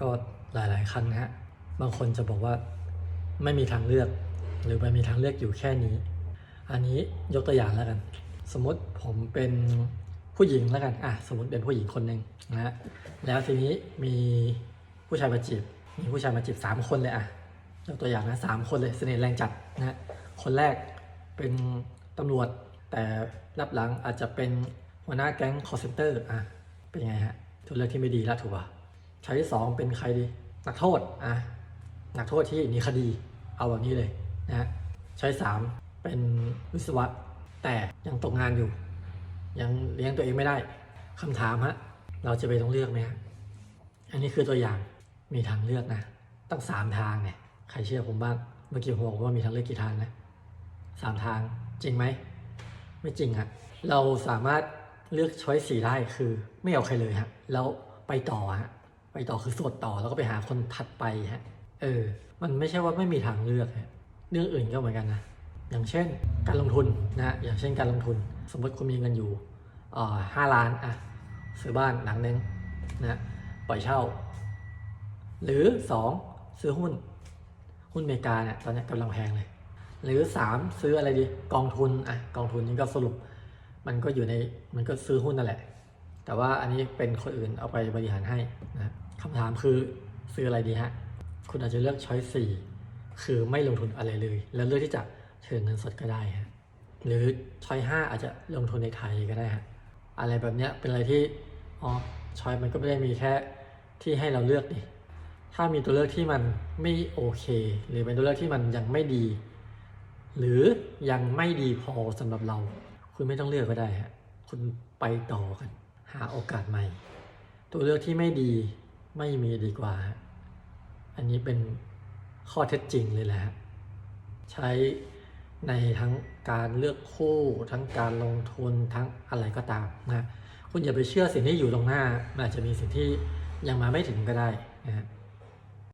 ก็หลาย ๆ คันนะฮะ บางคนจะบอกว่าไม่มีทางเลือก หรือมันมีทางเลือกอยู่แค่นี้ อันนี้ยกตัวอย่างแล้วกัน สมมติผมเป็นผู้หญิงแล้วกันอะสมมติเป็นผู้หญิงคนหนึ่งนะฮะแล้วทีนี้มีผู้ชายมาจีบ มีผู้ชายมาจีบสามคนเลยอะยกตัวอย่างนะสามคนเลยเสน่ห์แรงจัดนะฮะคนแรกเป็นตำรวจแต่รับหลังอาจจะเป็นหัวหน้าแก๊งคอร์เซนเตอร์อะเป็นไงฮะตัวเลือกที่ไม่ดีแล้วถูกป่ะ ชายที่สองเป็นใครดี นักโทษอะนักโทษที่หนีคดีเอาแบบนี้เลยนะฮะชายสามเป็นวิศวะแต่ยังตกงานอยู่ ยังเลี้ยงตัวเองไม่ได้คำถามฮะเราจะไปต้องเลือกไหมฮะอันนี้คือตัวอย่างมีทางเลือกนะตั้งสามทางเนี่ยใครเชื่อผมบ้างเมื่อกี้ผมบอกว่ามีทางเลือกกี่ทางนะสามทางจริงไหมไม่จริงฮะเราสามารถเลือกช้อยสี่ได้คือไม่เอาใครเลยฮะแล้วไปต่อฮะ ไปต่อคือสวดต่อแล้วก็ไปหาคนถัดไปฮะ เออ มันไม่ใช่ว่าไม่มีทางเลือกฮะเรื่องอื่นก็เหมือนกันนะ อย่างเช่น การลงทุนนะอย่างเช่นการลงทุน สมมติคุณมีเงินอยู่อ่าห้าล้านอะซื้อบ้านหลังนึงนะปล่อยเช่า หรือสองซื้อหุ้น หุ้นอเมริกาเนี่ยตอนนี้กำลังแพงเลย หรือสามซื้ออะไรดีกองทุนอะกองทุนนี่ก็สรุป มันก็อยู่ในมันก็ซื้อหุ้นนั่นแหละ แต่ว่าอันนี้เป็นคนอื่นเอาไปบริหารให้นะคำถามคือซื้ออะไรดีฮะ คุณอาจจะเลือกช้อยสี่คือไม่ลงทุนอะไรเลย แล้วเลือกที่จะเชิญเงินสดก็ได้ฮะหรือช้อยห้าอาจจะลงทุนในไทยก็ได้ฮะอะไรแบบเนี้ยเป็นอะไรที่อ๋อช้อยมันก็ไม่ได้มีแค่ที่ให้เราเลือกนี่ถ้ามีตัวเลือกที่มันไม่โอเค หรือเป็นตัวเลือกที่มันยังไม่ดี หรือยังไม่ดีพอสำหรับเรา คุณไม่ต้องเลือกก็ได้ฮะคุณไปต่อกัน หาโอกาสใหม่ ตัวเลือกที่ไม่ดีไม่มีดีกว่าฮะอันนี้เป็นข้อเท็จจริงเลยแหละฮะใช้ในทั้งการเลือกคู่ ทั้งการลงทุนทั้งอะไรก็ตามนะคุณอย่าไปเชื่อสิ่งที่อยู่ตรงหน้า มันอาจจะมีสิ่งที่ยังมาไม่ถึงก็ได้นะฮะ